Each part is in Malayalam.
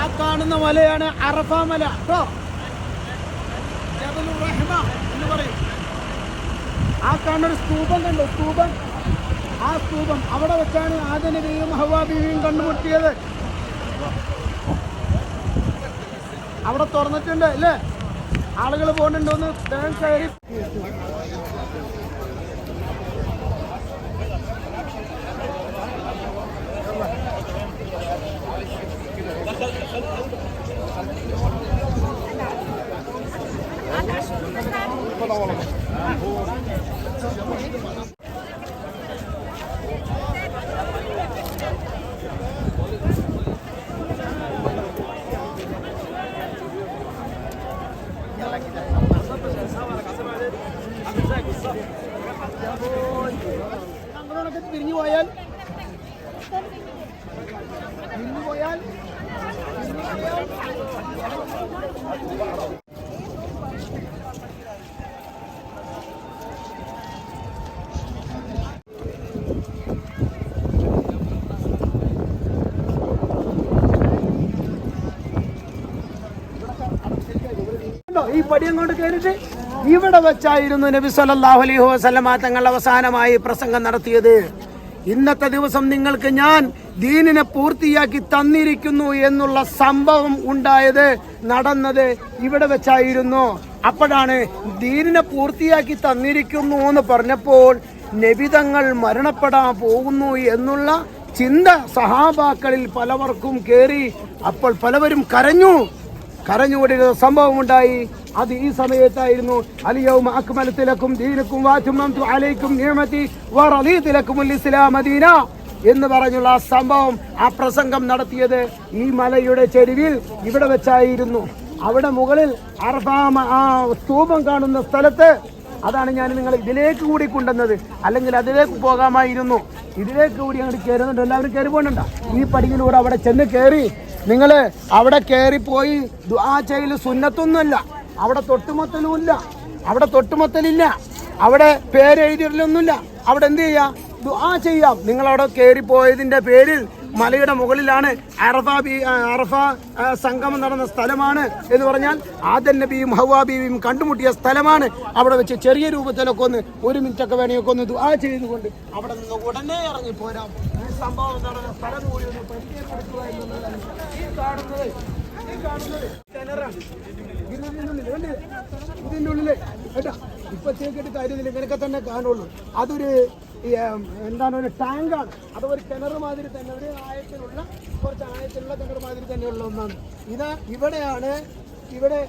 ആ കാണുന്ന മലയാണ് അറഫ മല. കേട്ടോ എന്ന് പറയും. ആ കാണുന്ന സ്തൂപം കണ്ടു സ്തൂപം. ആ സ്തൂപം അവിടെ വെച്ചാണ് ആദ്യ ഹവാബിയും ഹവാ കണ്ടുമുട്ടിയത്. അവിടെ തുറന്നിട്ടുണ്ട് അല്ലേ? ആളുകൾ പോകുന്നുണ്ടോന്ന് കയറി. തിരിഞ്ഞു പോയാൽ പിരിഞ്ഞു പോയാൽ? ഈ പടി അങ്ങോട്ട് കയറിയിട്ട് ഇവിടെ വെച്ചായിരുന്നു നബി സല്ലാഹു അലൈഹി വസല്ലമ തങ്ങൾ അവസാനമായി പ്രസംഗം നടത്തിയത്. ഇന്നത്തെ ദിവസം നിങ്ങൾക്ക് ഞാൻ ദീനിനെ പൂർത്തിയാക്കി തന്നിരിക്കുന്നു എന്നുള്ള സംഭവം ഉണ്ടായത് നടന്നത് ഇവിടെ വെച്ചായിരുന്നു. അപ്പോഴാണ് ദീനിനെ പൂർത്തിയാക്കി തന്നിരിക്കുന്നു എന്ന് പറഞ്ഞപ്പോൾ നബിതങ്ങൾ മരണപ്പെടാൻ പോകുന്നു എന്നുള്ള ചിന്ത സഹാബാക്കളിൽ പലവർക്കും കേറി. അപ്പോൾ പലവരും കരഞ്ഞു. കരഞ്ഞുകൂടിയ സംഭവം ഉണ്ടായി അത് ഈ സമയത്തായിരുന്നു. അലിയവും അക്മലത്തിലക്കും ദീനക്കും വാറ്റും അലൈക്കും നിയമത്തി വറലീതിലക്കും ഇസ്ലാം ഇസ്ലാമദീന എന്ന് പറഞ്ഞുള്ള ആ സംഭവം ആ പ്രസംഗം നടത്തിയത് ഈ മലയുടെ ചെരുവിൽ ഇവിടെ വെച്ചായിരുന്നു. അവിടെ മുകളിൽ അർഫാമ ആ സ്തൂപം കാണുന്ന സ്ഥലത്ത് അതാണ് ഞാൻ നിങ്ങൾ ഇതിലേക്ക് കൂടി കൊണ്ടുവന്നത്. അല്ലെങ്കിൽ അതിലേക്ക് പോകാമായിരുന്നു. ഇതിലേക്ക് കൂടി അങ്ങോട്ട് കയറുന്നുണ്ട്. എല്ലാവരും കയറി പോകണ്ട ഈ പടിയിലൂടെ അവിടെ ചെന്ന് കയറി നിങ്ങൾ അവിടെ കയറിപ്പോയി ദുആ ചെയ്യൽ സുന്നത്തൊന്നുമല്ല. അവിടെ തൊട്ടുമൊത്തലുമില്ല. അവിടെ തൊട്ടുമൊത്തലില്ല. അവിടെ പേരെഴുതിയിട്ടില്ലൊന്നുമില്ല അവിടെ എന്ത് ചെയ്യാം? ദുആ ചെയ്യാം. നിങ്ങൾ അവിടെ കയറിപ്പോയതിന്റെ പേരിൽ മലയുടെ മുകളിലാണ് അറഫ ബി അറഫ സംഗമം നടന്ന സ്ഥലമാണ് എന്ന് പറഞ്ഞാൽ ആദൻ നബിയും ഹവാ ബീവിയും കണ്ടുമുട്ടിയ സ്ഥലമാണ്. അവിടെ വെച്ച് ചെറിയ രൂപത്തിലൊക്കെ ഒന്ന് ഒരു മിനിറ്റൊക്കെ വേണമെങ്കിൽ ഒന്ന് ദുആ ചെയ്തുകൊണ്ട് അവിടെ നിന്ന് ഉടനെ ഇറങ്ങി പോരാം സംഭവം നടന്ന സ്ഥലം കൂടി ഒന്ന് പരിചയപ്പെടുത്തുക എന്നുള്ളതാണ്. ഈ കാണുന്നത് ഈ കാണുന്നത് കിണറാണ്. കണ്ടില്ലേ? ഇതിന്റെ ഉള്ളിൽ. കേട്ടാ? ഇപ്പൊ ചേക്കിട്ട് കാര്യമില്ല ഇങ്ങനെയൊക്കെ തന്നെ കാണുള്ളൂ. അതൊരു എന്താണ് ഒരു ടാങ്കാണ്. അത് ഒരു കിണർ മാതിരി തന്നെ ഒരു ആയത്തിലുള്ള കുറച്ച് ആയത്തിലുള്ള കിണർ മാതിരി തന്നെയുള്ള ഒന്നാണ്. ഇത് ഇവിടെയാണ് ഇവിടെ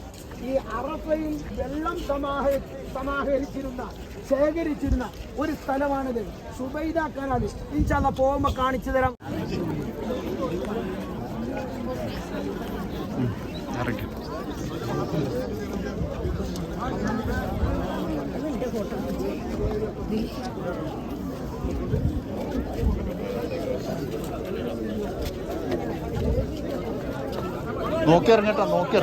ഈ അറഫയിൽ വെള്ളം സമാഹരി സമാഹരിച്ചിരുന്ന ശേഖരിച്ചിരുന്ന ഒരു സ്ഥലമാണിത്. സുബൈദ കനാലി ഇൻഷാല്ല പോകുമ്പോ കാണിച്ചു തരാം. ഇറങ്ങി നോക്കി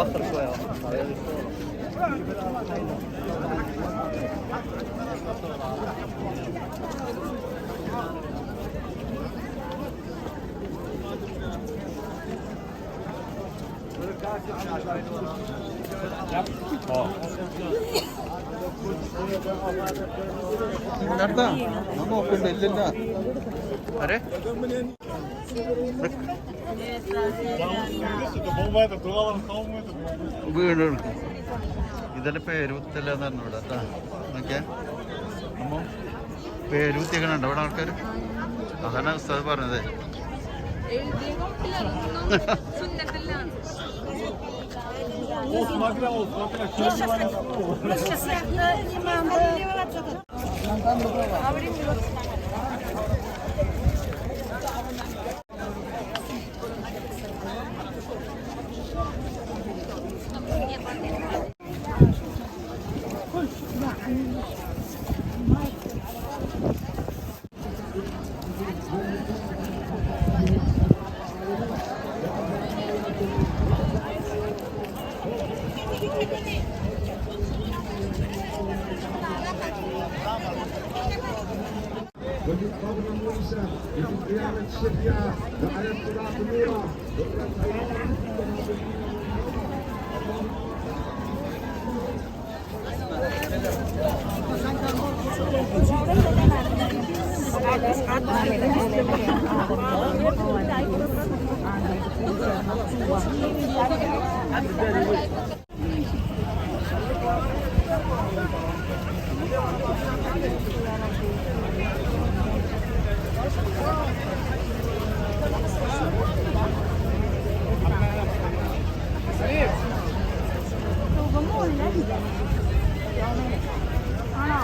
وخر شويه Nerede? Ama o ellerinde. Nerede? വീട് എടുക്കും ഇതിന്റെ പേരൂത്തല്ല എന്ന് പറഞ്ഞു ഇവിടെ കേട്ടോ നോക്കിയ. അപ്പം പേരൂത്തിക്കണുണ്ട് ഇവിടെ ആൾക്കാർ അതാണ് ഉസ്താദ് പറഞ്ഞത്. അവിടെ ومن موسى وفي قيامة الشفيعة وعلى الصراط نورا وقد اللهم Salim. Dolgama oynar mı? Yani ആണോ?